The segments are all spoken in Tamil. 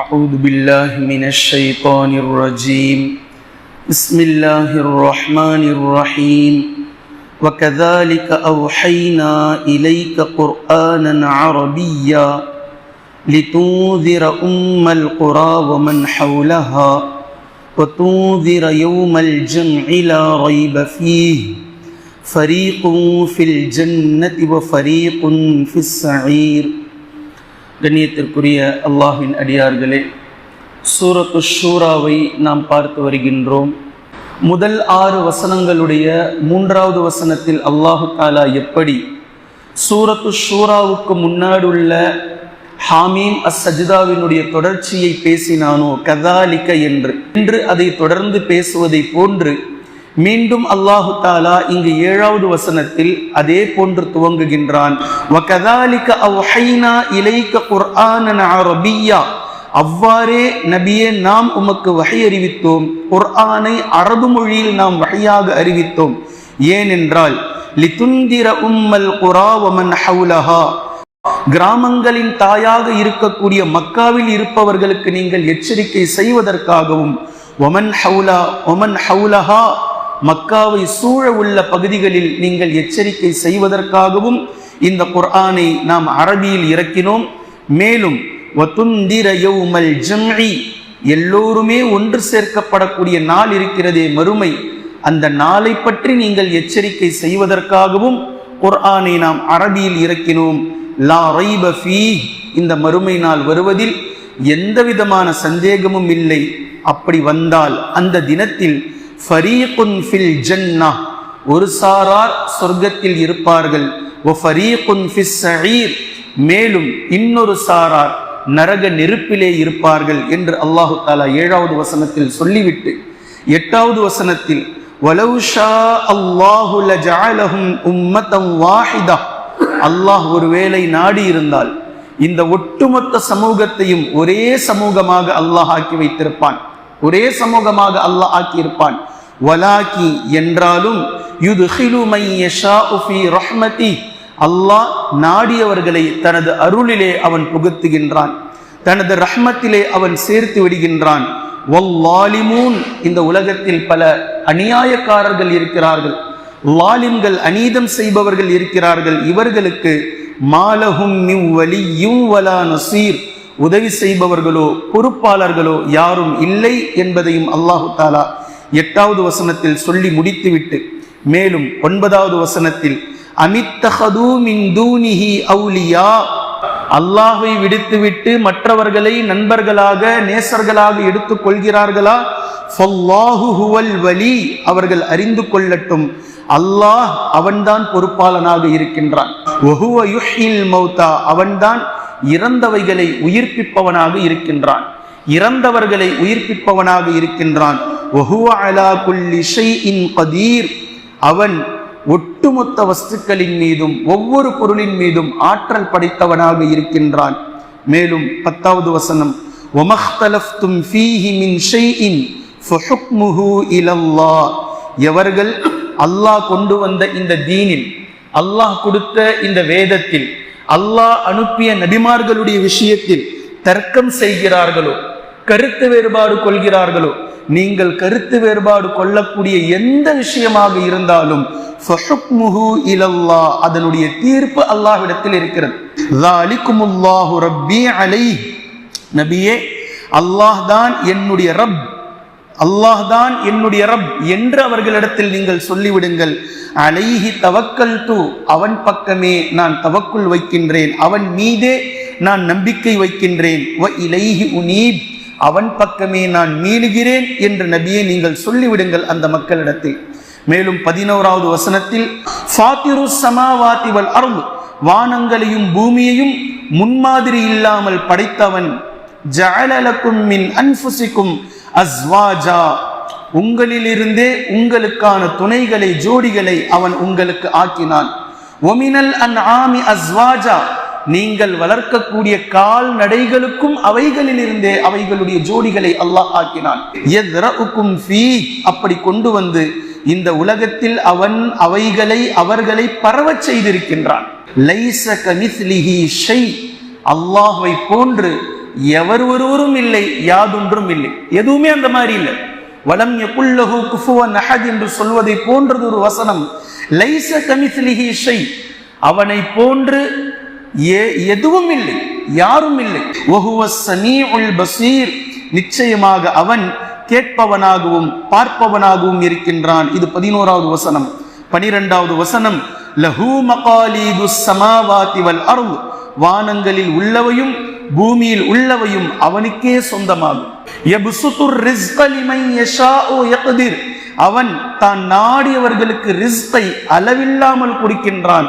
أعوذ بالله من الشيطان الرجيم. بسم الله الرحمن الرحيم. وكذلك أوحينا إليك قرآنا عربيا لتنذر أم القرى ومن حولها وتنذر يوم الجمع لا ريب فيه. فريق في الجنة وفريق في السعير. கண்ணியத்திற்குரிய அல்லாஹின் அடியார்களே சூரத்து ஷூராவை நாம் பார்த்து வருகின்றோம். முதல் ஆறு வசனங்களுடைய மூன்றாவது வசனத்தில் அல்லாஹு தாலா எப்படி சூரத்து ஷூராவுக்கு முன்னாடி உள்ள ஹாமீம் அஸ் சஜிதாவினுடைய தொடர்ச்சியை பேசினானோ? கதாலிக்க என்று. என்று அதை தொடர்ந்து பேசுவதை போன்று மீண்டும் அல்லாஹு தாலா இங்கு ஏழாவது வசனத்தில் அதே போன்று துவங்குகின்றான். வகதாலிக இலைக்க அவ்வாறே நபியே நாம் உமக்கு வகை அறிவித்தோம். குர்ஆனை அரபு மொழியில் நாம் வகையாக அறிவித்தோம். ஏனென்றால் லிதுந்திர உம்மல் குராவமன் ஹவுலஹா. கிராமங்களின் தாயாக இருக்கக்கூடிய மக்காவில் இருப்பவர்களுக்கு நீங்கள் எச்சரிக்கை செய்வதற்காகவும் ஒமன் ஹவுலா ஒமன் ஹவுலஹா. மக்காவை சூழ உள்ள பகுதிகளில் நீங்கள் எச்சரிக்கை செய்வதற்காகவும் இந்த குர்ஆனை நாம் அரபியில் இறக்கினோம். மேலும் எல்லோருமே ஒன்று சேர்க்கப்படக்கூடிய நாள் இருக்கிறதே மறுமை. அந்த நாளை பற்றி நீங்கள் எச்சரிக்கை செய்வதற்காகவும் குர்ஆனை நாம் அரபியில் இறக்கினோம். லா ரைப ஃபீ இந்த மறுமை நாள் வருவதில் எந்த விதமான சந்தேகமும் இல்லை. அப்படி வந்தால் அந்த தினத்தில் ஃபரீகுன் ஃபில் ஜன்னா. ஒரு சாரார் சொர்க்கத்தில் இருப்பார்கள். ஒ ஃபரீகுன் ஃபிஸ் சஈர் மேலும் இன்னொரு சாரார் நரக நெருப்பிலே இருப்பார்கள் என்று அல்லாஹு தாலா ஏழாவது வசனத்தில் சொல்லிவிட்டு எட்டாவது வசனத்தில் வலவுஷா அல்லாஹுல ஜாலஹும் லஜஅலஹும் வாஹிதா. அல்லாஹ் ஒருவேளை நாடி இருந்தால் இந்த ஒட்டுமொத்த சமூகத்தையும் ஒரே சமூகமாக அல்லாஹ் ஆக்கி வைத்திருப்பான். ஒரே சமூகமாக அல்லாஹ் ஆக்கியிருப்பான். வலாக்கி என்றாலும் மை ரஹ்மதி. அல்லாஹ் நாடியவர்களை தனது அருளிலே அவன் புகுத்துகின்றான். தனது ரஹ்மத்திலே அவன் சேர்த்து விடுகின்றான். வல்லாலிமூன் இந்த உலகத்தில் பல அநியாயக்காரர்கள் இருக்கிறார்கள். லாலிம்கள் அநீதம் செய்பவர்கள் இருக்கிறார்கள். இவர்களுக்கு மாலஹும் வலியும் வலா நசீர். உதவி செய்பவர்களோ பொறுப்பாளர்களோ யாரும் இல்லை என்பதையும் அல்லாஹு தாலா எட்டாவது வசனத்தில் சொல்லி முடித்துவிட்டு மேலும் ஒன்பதாவது வசனத்தில் அவுலியா? அல்லாஹை விடுத்துவிட்டு மற்றவர்களை நண்பர்களாக நேசர்களாக எடுத்துக் கொள்கிறார்களா? வலி. அவர்கள் அறிந்து கொள்ளட்டும் அல்லாஹ் அவன்தான் பொறுப்பாளனாக இருக்கின்றான். மௌதா அவன்தான் இறந்தவைகளை உயிர்ப்பிப்பவனாக இருக்கின்றான். இறந்தவர்களை உயிர்ப்பிப்பவனாக இருக்கின்றான். குல்லி கதீர். அவன் ஒட்டுமொத்த வஸ்துக்களின் மீதும் ஒவ்வொரு பொருளின் மீதும் ஆற்றல் படைத்தவனாக இருக்கின்றான். மேலும் பத்தாவது வசனம் ஒமஹ்தலஃப்தும் ஃபீஹி மின் ஷைஇன் ஃபஹுக்முஹு இலல்லாஹ் எவர்கள் அல்லாஹ் கொண்டு வந்த இந்த தீனில் அல்லாஹ் கொடுத்த இந்த வேதத்தில் அல்லாஹ் அனுப்பிய நபிமார்களுடைய விஷயத்தில் தர்க்கம் செய்கிறார்களோ கருத்து வேறுபாடு கொள்கிறார்களோ நீங்கள் கருத்து வேறுபாடு கொள்ளக்கூடிய எந்த விஷயமாக இருந்தாலும் அதனுடைய தீர்ப்பு அல்லாஹ்விடத்தில் இருக்கிறது. நபியே அல்லாஹ் தான் என்னுடைய ரப். அல்லாஹ் தான் என்னுடைய ரப் என்று அவர்களிடத்தில் நீங்கள் சொல்லிவிடுங்கள். அலைஹி தவக்கல் தூ அவன் பக்கமே நான் தவக்குள் வைக்கின்றேன். அவன் மீதே நான் நம்பிக்கை வைக்கின்றேன். வ இலைஹி உனீப். அவன் பக்கமே நான் மீளுகிறேன் என்று நபியை நீங்கள் சொல்லிவிடுங்கள் அந்த மக்களிடத்தில். மேலும் பதினோராவது வசனத்தில் ஃபாத்திரு சமாவாத்தி வல் அருள் வானங்களையும் பூமியையும் முன்மாதிரி இல்லாமல் படைத்தவன் ஜலலக்கும் மின் அன்ஃபுசிக்கும் அஸ்வாஜா உங்களிலிருந்தே உங்களுக்கான துணைகளை ஜோடிகளை அவன் உங்களுக்கு ஆக்கினான். ஒமினல் அன் ஆமி அஸ்வாஜா நீங்கள் வளர்க்கக்கூடிய கால்நடைகளுக்கும் அவைகளிலிருந்தே அவைகளுடைய ஜோடிகளை அல்லாஹ் ஆக்கினான். ஃபீ அப்படி கொண்டு வந்து இந்த உலகத்தில் அவன் அவைகளை அவர்களை பரவச் செய்திருக்கின்றான். அல்லாஹை ஷை போன்று எவர் ஒருவரும் இல்லை யாதொன்றும் இல்லை. எதுவுமே அந்த மாதிரி இல்லை. வலம் எக்குல்லஹு குஃபுவன் அஹத் என்று சொல்வதை போன்றது ஒரு வசனம் லைச கமிஸ்லிஹி ஷை அவனை போன்று ஏ- எதுவும் இல்லை யாரும் இல்லை வஹுவ ஸமீஉல் பசீர். நிச்சயமாக அவன் கேட்பவனாகவும் பார்ப்பவனாகவும் இருக்கின்றான். இது பதினோராவது வசனம். பனிரெண்டாவது வசனம் லஹூ மகாலீது சமாவாதி வல் அருள் வானங்களில் உள்ளவையும் பூமியில் உள்ளவையும் அவனுக்கே சொந்தமாகும். அவன் தான் நாடியவர்களுக்கு ரிஸ்கை அளவில்லாமல் கொடுக்கின்றான்.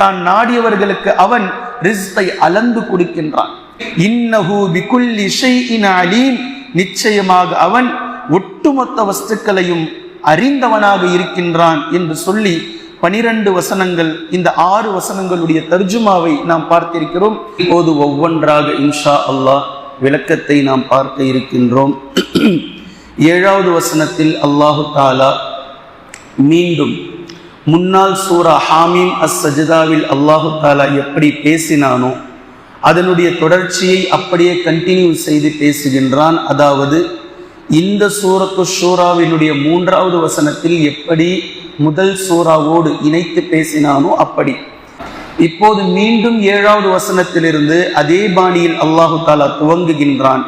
தான் நாடியவர்களுக்கு அவன் ரிஸ்கை அளந்து கொடுக்கின்றான். இன்னஹு பிகுல்லி ஷைஇன் அலீம். நிச்சயமாக அவன் ஒட்டுமொத்த வஸ்துக்களையும் அறிந்தவனாக இருக்கின்றான் என்று சொல்லி பனிரெண்டு வசனங்கள் இந்த ஆறு வசனங்களுடைய தர்ஜுமாவை நாம் பார்த்திருக்கிறோம். இப்போது ஒவ்வொன்றாக இன்ஷா அல்லாஹ் விளக்கத்தை நாம் பார்க்க இருக்கின்றோம். ஏழாவது வசனத்தில் அல்லாஹு தாலா மீண்டும் முன்னாள் சூரா ஹாமீம் அஸ் சஜிதாவில் அல்லாஹு தாலா எப்படி பேசினானோ அதனுடைய தொடர்ச்சியை அப்படியே கண்டினியூ செய்து பேசுகின்றான். அதாவது இந்த சூரத்து ஷூராவினுடைய மூன்றாவது வசனத்தில் எப்படி முதல் சூறாவோடு இணைத்து பேசினானோ அப்படி. இப்போது மீண்டும் ஏழாவது வசனத்திலிருந்து அதே பாணியில் அல்லாஹு தாலா துவங்குகின்றான்.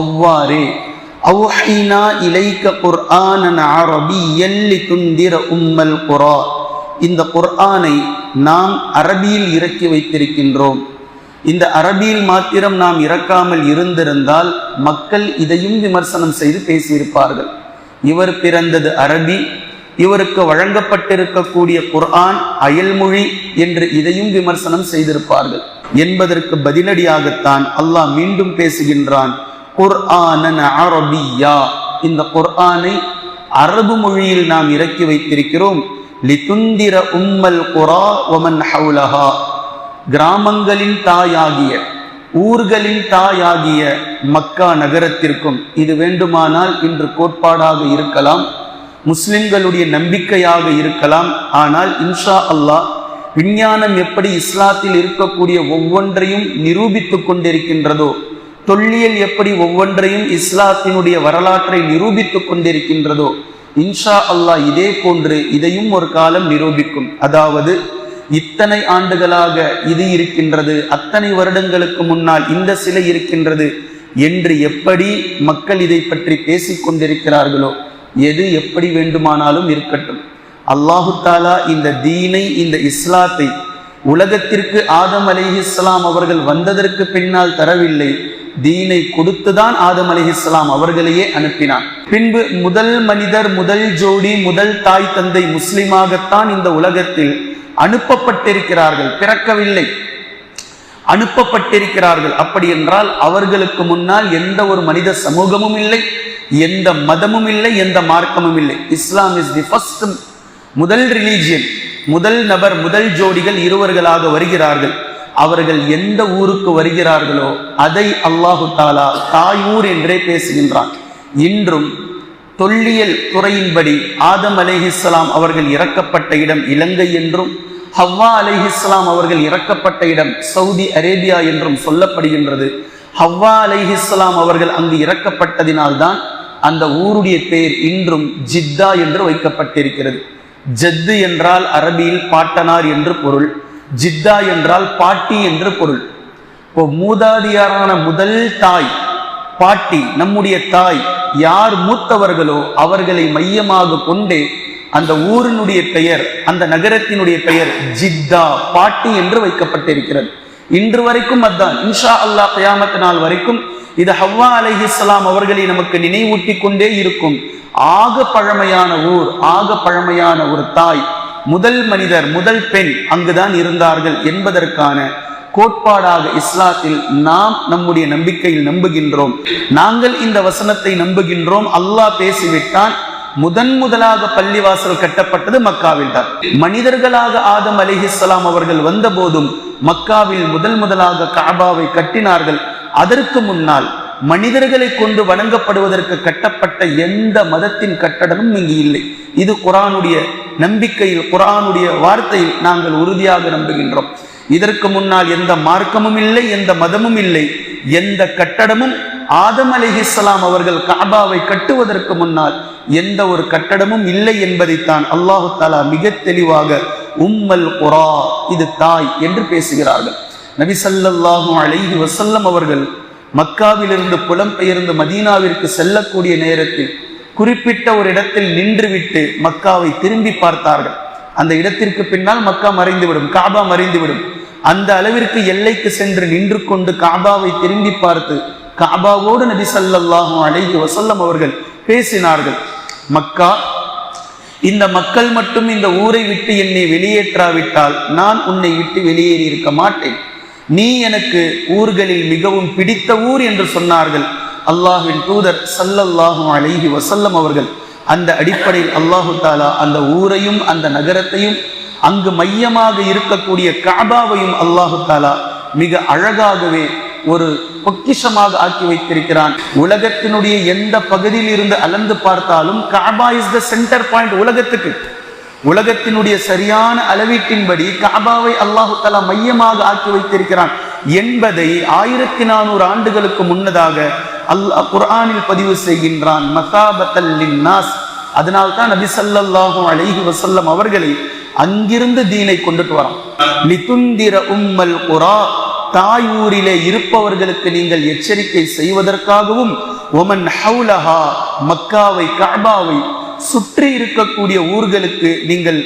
அவ்வாறே அவ்ஹைனா இலைக்க குர்ஆனன் அரபியன் துந்திர உம்மல் குரா. இந்த குர்ஆனை நாம் அரபியில் இறக்கி வைத்திருக்கின்றோம். இந்த அரபியில் மாத்திரம் நாம் இறக்காமல் இருந்திருந்தால் மக்கள் இதையும் விமர்சனம் செய்து பேசியிருப்பார்கள். இவர் பிறந்தது அரபி இவருக்கு வழங்கப்பட்டிருக்கக்கூடிய குர்ஆன் அயல்மொழி என்று இதையும் விமர்சனம் செய்திருப்பார்கள். என்பதற்கு பதிலடியாகத்தான் அல்லாஹ் மீண்டும் பேசுகின்றான் குர்ஆனன் அரபியா. இந்த குர்ஆனை அரபு மொழியில் நாம் இறக்கி வைத்திருக்கிறோம். லிதுந்திர உம்மல் குரா ஒமன் ஹவுலஹா. கிராமங்களின் தாயாகிய ஊர்களின் தாயாகிய மக்கா நகரத்திற்கும் இது வேண்டுமானால் இன்று கோட்பாடாக இருக்கலாம். முஸ்லிம்களுடைய நம்பிக்கையாக இருக்கலாம். ஆனால் இன்ஷா அல்லாஹ் விஞ்ஞானம் எப்படி இஸ்லாத்தில் இருக்கக்கூடிய ஒவ்வொன்றையும் நிரூபித்து கொண்டிருக்கின்றதோ தொல்லியல் எப்படி ஒவ்வொன்றையும் இஸ்லாத்தினுடைய வரலாற்றை நிரூபித்துக் கொண்டிருக்கின்றதோ இன்ஷா அல்லாஹ் இதே போன்று இதையும் ஒரு காலம் நிரூபிக்கும். அதாவது இத்தனை ஆண்டுகளாக இது இருக்கின்றது அத்தனை வருடங்களுக்கு முன்னால் இந்த சிலை இருக்கின்றது என்று எப்படி மக்கள் இதை பற்றி பேசிக் கொண்டிருக்கிறார்களோ எது எப்படி வேண்டுமானாலும் இருக்கட்டும். அல்லாஹு தாலா இந்த தீனை இந்த இஸ்லாத்தை உலகத்திற்கு ஆதம் அலிஹிஸ்லாம் அவர்கள் வந்ததற்கு பின்னால் தரவில்லை. தீனை கொடுத்துதான் ஆதம் அலிஹிஸ்லாம் அவர்களையே அனுப்பினான். பின்பு முதல் மனிதர் முதல் ஜோடி முதல் தாய் தந்தை முஸ்லிமாகத்தான் இந்த உலகத்தில் அனுப்பப்பட்டிருக்கிறார்கள். பிறக்கவில்லை. அனுப்பப்பட்டிருக்கிறார்கள். அப்படி என்றால் அவர்களுக்கு முன்னால் எந்த ஒரு மனித சமூகமும் இல்லை. எந்த மதமும் இல்லை எந்த மார்க்கமும் இல்லை. இஸ்லாம் இஸ் தி ஃபர்ஸ்ட் முதல் ரிலீஜியன் முதல் நபர் முதல் ஜோடிகள் இருவர்களாக வருகிறார்கள். அவர்கள் எந்த ஊருக்கு வருகிறார்களோ அதை அல்லாஹு தாலா தாயூர் என்றே பேசுகின்றான். இன்றும் தொல்லியல் துறையின்படி ஆதம் அலேஹிஸ்லாம் அவர்கள் இறக்கப்பட்ட இடம் இலங்கை என்றும் ஹவ்வா அலேஹிஸ்லாம் அவர்கள் இறக்கப்பட்ட இடம் சவுதி அரேபியா என்றும் சொல்லப்படுகின்றது. ஹவ்வா அலைஹிஸ்ஸலாம் அவர்கள் அங்கு இறக்கப்பட்டதினால்தான் அந்த ஊருடைய பெயர் இன்றும் ஜித்தா என்று வைக்கப்பட்டிருக்கிறது. ஜத்து என்றால் அரபியில் பாட்டனார் என்று பொருள் ஜித்தா என்றால் பாட்டி என்று பொருள். இப்போ மூதாதியாரான முதல் தாய் பாட்டி நம்முடைய தாய் யார் மூத்தவர்களோ அவர்களை மையமாக கொண்டே அந்த ஊரினுடைய பெயர் அந்த நகரத்தினுடைய பெயர் ஜித்தா பாட்டி என்று வைக்கப்பட்டிருக்கிறது. இன்று வரைக்கும் அதான் இன்ஷா அல்லாஹ் கயாமத் நாள் வரைக்கும் இது ஹவ்வா அலைஹிஸ்ஸலாம் அவர்களை நமக்கு நினைவூட்டி கொண்டே இருக்கும். ஆக பழமையான ஊர் ஆக பழமையான ஒரு தாய் முதல் மனிதர் முதல் பெண் அங்குதான் இருந்தார்கள் என்பதற்கான கோட்பாடாக இஸ்லாத்தில் நாம் நம்முடைய நம்பிக்கையில் நம்புகின்றோம். நாங்கள் இந்த வசனத்தை நம்புகின்றோம். அல்லாஹ் பேசிவிட்டான். முதன் முதலாக பள்ளிவாசல் கட்டப்பட்டது மக்காவில் தான். மனிதர்களாக ஆதம் அலிஹிஸ்லாம் அவர்கள் வந்த போதும் மக்காவில் முதல் முதலாக காபாவை கட்டினார்கள். அதற்கு முன்னால் மனிதர்களை கொண்டு வணங்கப்படுவதற்கு கட்டப்பட்ட எந்த மதத்தின் கட்டடமும் இங்கு இல்லை. இது குரானுடைய நம்பிக்கையில் குரானுடைய வார்த்தையில் நாங்கள் உறுதியாக நம்புகின்றோம். இதற்கு முன்னால் எந்த மார்க்கமும் இல்லை எந்த மதமும் இல்லை. எந்த கட்டடமும் ஆதம் அலிஹிஸ்லாம் அவர்கள் காபாவை கட்டுவதற்கு முன்னால் எந்த ஒரு கட்டடமும் இல்லை என்பதைத்தான் அல்லாஹு தாலா மிக தெளிவாக உம்மல் குரா இது தாய் என்று பேசுகிறார்கள். நபி ஸல்லல்லாஹு அலைஹி வசல்லம் அவர்கள் மக்காவிலிருந்து புலம்பெயர்ந்து மதீனாவிற்கு செல்லக்கூடிய நேரத்தில் குறிப்பிட்ட ஒரு இடத்தில் நின்றுவிட்டு மக்காவை திரும்பி பார்த்தார்கள். அந்த இடத்திற்கு பின்னால் மக்கா மறைந்துவிடும் காபா மறைந்துவிடும். அந்த அளவிற்கு எல்லைக்கு சென்று நின்று கொண்டு காபாவை திரும்பி பார்த்து காபாவோடு நபி ஸல்லல்லாஹு அலைஹி வசல்லம் அவர்கள் பேசினார்கள். மக்கா இந்த மக்கள் மட்டும் இந்த ஊரை விட்டு என்னை வெளியேற்றாவிட்டால் நான் உன்னை விட்டு வெளியேறி இருக்க மாட்டேன். நீ எனக்கு ஊர்களில் மிகவும் பிடித்த ஊர் என்று சொன்னார்கள். அல்லாஹின் தூதர் சல்லல்லாஹும் அழகி வசல்லம் அவர்கள் அந்த அடிப்படையில் அல்லாஹு தாலா அந்த ஊரையும் அந்த நகரத்தையும் அங்கு மையமாக இருக்கக்கூடிய காபாவையும் அல்லாஹு தாலா மிக அழகாகவே ஒரு பொக்கிஷமாக ஆக்கி வைத்திருக்கிறான். உலகத்தினுடைய எந்த பகுதியில் இருந்து அலந்து பார்த்தாலும் Kaaba is the centre point உலகத்துக்கு. உலகத்தினுடைய சரியான அளவீட்டின்படி காபாவை அல்லாஹு தலா மையமாக ஆக்கி வைத்திருக்கிறான் என்பதை ஆயிரத்தி நானூறு ஆண்டுகளுக்கு முன்னதாக அல்லாஹ் குர்ஆனில் பதிவு செய்கின்றான். மசாபத்தல் நாஸ் அதனால் தான் நபி ஸல்லல்லாஹு அலைஹி வசல்லம் அவர்களை அங்கிருந்து தீனை கொண்டுட்டு வரோம் லிதுந்திர உம்மல் குரா. தாயூரிலே இருப்பவர்களுக்கு நீங்கள் எச்சரிக்கை செய்வதற்காகவும் ஒமன் ஹவுலஹா மக்காவை காபாவை சுற்றி இருக்கக்கூடிய ஊர்களுக்கு நீங்கள்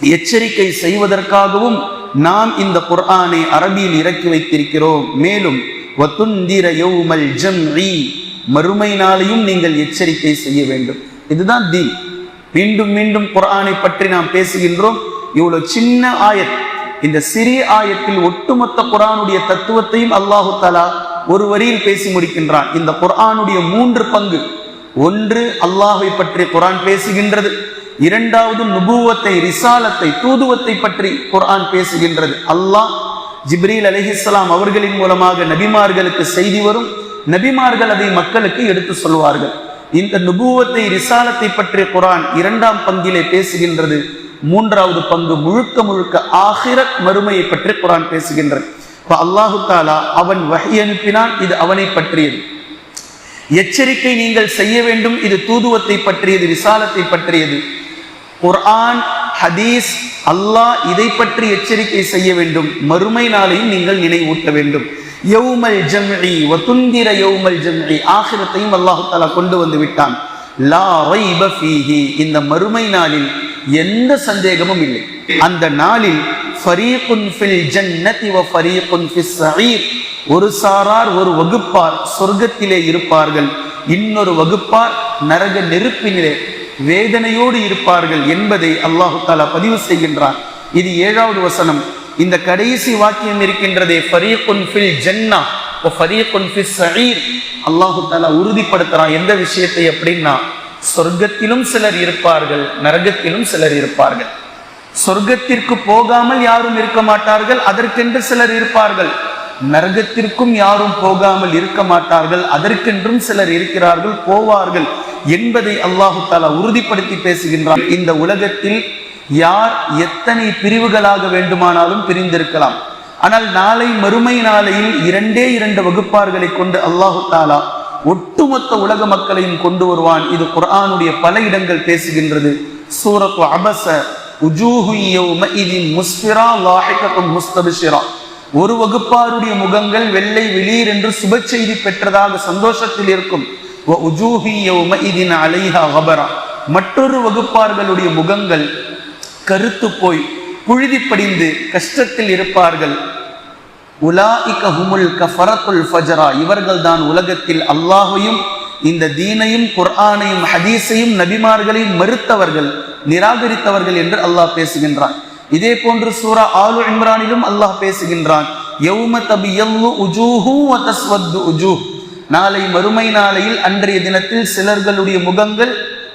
எச்சரிக்கை செய்வதற்காகவும் நாம் இந்த குர்ஆனை அரபியில் இறக்கி வைத்திருக்கிறோம். மேலும் வத்துந்திர யௌமல் ஜம்இ மறுமை நாளையும் நீங்கள் எச்சரிக்கை செய்ய வேண்டும். இதுதான் தி மீண்டும் மீண்டும் குர்ஆனை பற்றி நாம் பேசுகின்றோம். இவ்வளவு சின்ன ஆயத். இந்த சிறிய ஆயத்தில் ஒட்டுமொத்த குரானுடைய தத்துவத்தையும் அல்லாஹு தலா ஒரு வரியில் பேசி முடிக்கின்றான். இந்த குரானுடைய மூன்று பங்கு. ஒன்று அல்லாஹை பற்றி குரான் பேசுகின்றது இரண்டாவது நுபுவத்தை ரிசாலத்தை தூதுவத்தை பற்றி குரான் பேசுகின்றது. அல்லாஹ் ஜிப்ரீல் அலிஹிஸ்லாம் அவர்களின் மூலமாக நபிமார்களுக்கு செய்தி வரும். நபிமார்கள் அதை மக்களுக்கு எடுத்து சொல்வார்கள். இந்த நுபுவத்தை ரிசாலத்தை பற்றிய குரான் இரண்டாம் பங்கிலே பேசுகின்றது. மூன்றாவது பங்கு முழுக்க முழுக்க ஆகிரத் மறுமையை பற்றி குரான் பேசுகின்றது. இப்ப அல்லாஹு தாலா அவன் வகை அனுப்பினான் இது அவனை பற்றியது. எச்சரிக்கை நீங்கள் செய்ய வேண்டும். இது தூதுவத்தை பற்றியது விசாலத்தை பற்றியது. குர்ஆன் ஹதீஸ் அல்லாஹ் இதை பற்றி எச்சரிக்கை செய்ய வேண்டும். மறுமை நாளையும் நீங்கள் நினைவூட்ட வேண்டும். யௌமல் ஜம்இ வதுந்திர யௌமல் ஜம்இ ஆகிரத்தையும் அல்லாஹ் தஆலா கொண்டு வந்து விட்டான். லா ரைப ஃபீஹி இந்த மறுமை நாளில் எந்த சந்தேகமும் இல்லை. அந்த நாளில் ஃபரீகுன் ஃபில் ஜன்னதி வ ஃபரீகுன் ஃபிஸ் ஸஈர் ஒரு சாரார் ஒரு வகுப்பார் சொர்க்கத்திலே இருப்பார்கள். இன்னொரு வகுப்பார் நரக நெருப்பினிலே வேதனையோடு இருப்பார்கள் என்பதை அல்லாஹு தாலா பதிவு செய்கின்றான். இது ஏழாவது வசனம். இந்த கடைசி வாக்கியம் இருக்கின்றதே ஃபரீகுன் ஃபில் ஜன்னா வ ஃபரீகுன் ஃபில் ஸஈர் அல்லாஹு தாலா உறுதிப்படுத்துறான் எந்த விஷயத்தை அப்படின்னா சொர்க்கத்திலும் சிலர் இருப்பார்கள் நரகத்திலும் சிலர் இருப்பார்கள். சொர்க்கத்திற்கு போகாமல் யாரும் இருக்க மாட்டார்கள் அதற்கென்று சிலர் இருப்பார்கள். நரகத்திற்கும் யாரும் போகாமல் இருக்க மாட்டார்கள். அதற்கென்றும் சிலர் இருக்கிறார்கள் போவார்கள் என்பதை அல்லாஹு தாலா உறுதிப்படுத்தி பேசுகின்றான். இந்த உலகத்தில் யார் எத்தனை பிரிவுகளாக வேண்டுமானாலும் பிரிந்திருக்கலாம். ஆனால் நாளை மறுமை நாளையில் இரண்டே இரண்டு வகுப்பார்களை கொண்டு அல்லாஹு தாலா ஒட்டுமொத்த உலக மக்களையும் கொண்டு வருவான். இது குரானுடைய பல இடங்கள் பேசுகின்றது. சூரத்து அபச உஜூஹு யௌமஇதின் முஸ்ஃபிரா முஸ்தபிஷிரா. ஒரு வகுப்பாருடைய முகங்கள் வெள்ளை வெளிர் என்று சுப செய்தி பெற்றதாக சந்தோஷத்தில் இருக்கும். மற்றொரு வகுப்பார்களுடைய முகங்கள் கருத்து போய் புழுதி படிந்து கஷ்டத்தில் இருப்பார்கள். ஃபஜரா. இவர்கள் தான் உலகத்தில் அல்லாஹையும் இந்த தீனையும் குர்ஆனையும் ஹதீஸையும் நபிமார்களையும் மறுத்தவர்கள் நிராகரித்தவர்கள் என்று அல்லாஹ் பேசுகின்றான். இதே போன்று சூரா ஆலு இம்ரானிலும் அல்லாஹ் பேசுகின்றான் நாளை மறுமை நாளையில் அன்றைய தினத்தில் சிலர்களுடைய முகங்கள்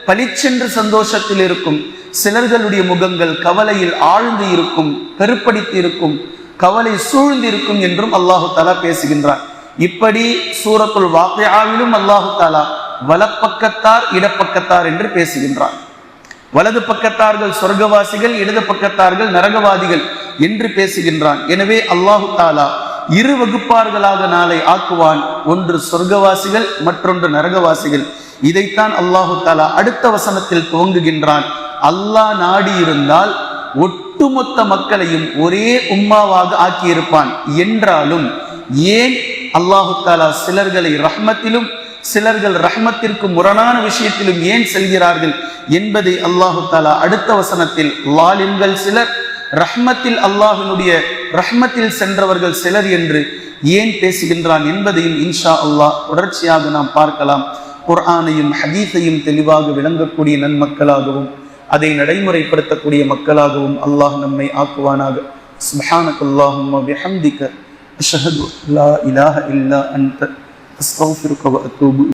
பளிச்சென்று சந்தோஷத்தில் இருக்கும் சிலர்களுடைய முகங்கள் கவலையில் ஆழ்ந்து இருக்கும் கருப்படித்து இருக்கும் கவலை சூழ்ந்து இருக்கும் என்றும் அல்லாஹு தாலா பேசுகின்றார் இப்படி சூரத்துள் வாக்கையாவிலும் அல்லாஹு தாலா வலப்பக்கத்தார் இடப்பக்கத்தார் என்று பேசுகின்றார் வலது பக்கத்தார்கள் சொர்க்கவாசிகள் இடது பக்கத்தார்கள் நரகவாதிகள் என்று பேசுகின்றான். எனவே அல்லாஹு தாலா இரு வகுப்பார்களாக நாளை ஆக்குவான். ஒன்று சொர்க்கவாசிகள் மற்றொன்று நரகவாசிகள். இதைத்தான் அல்லாஹு தாலா அடுத்த வசனத்தில் துவங்குகின்றான். அல்லாஹ் நாடி இருந்தால் ஒட்டுமொத்த மக்களையும் ஒரே உம்மாவாக ஆக்கியிருப்பான். என்றாலும் ஏன் அல்லாஹு தாலா சிலர்களை ரஹ்மத்திலும் சிலர்கள் ரஹ்மத்திற்கு முரணான விஷயத்திலும் ஏன் செல்கிறார்கள் என்பதை அல்லாஹு தாலா அடுத்த வசனத்தில் லாலிம்கள் சிலர் ரஹ்மத்தில் அல்லாஹினுடைய ரஹ்மத்தில் சென்றவர்கள் சிலர் என்று ஏன் பேசுகின்றான் என்பதையும் இன்ஷா அல்லாஹ் தொடர்ச்சியாக நாம் பார்க்கலாம். குர்ஆனையும் ஹதீஸையும் தெளிவாக விளங்கக்கூடிய நன்மக்களாகவும் அதை நடைமுறைப்படுத்தக்கூடிய மக்களாகவும் அல்லாஹ் நம்மை ஆக்குவானாக. சுப்ஹானக அல்லாஹும் பிஹம்திக அஷ்ஹது லா இலாஹ இல்லா அன்த só o Ciro Cavalcante.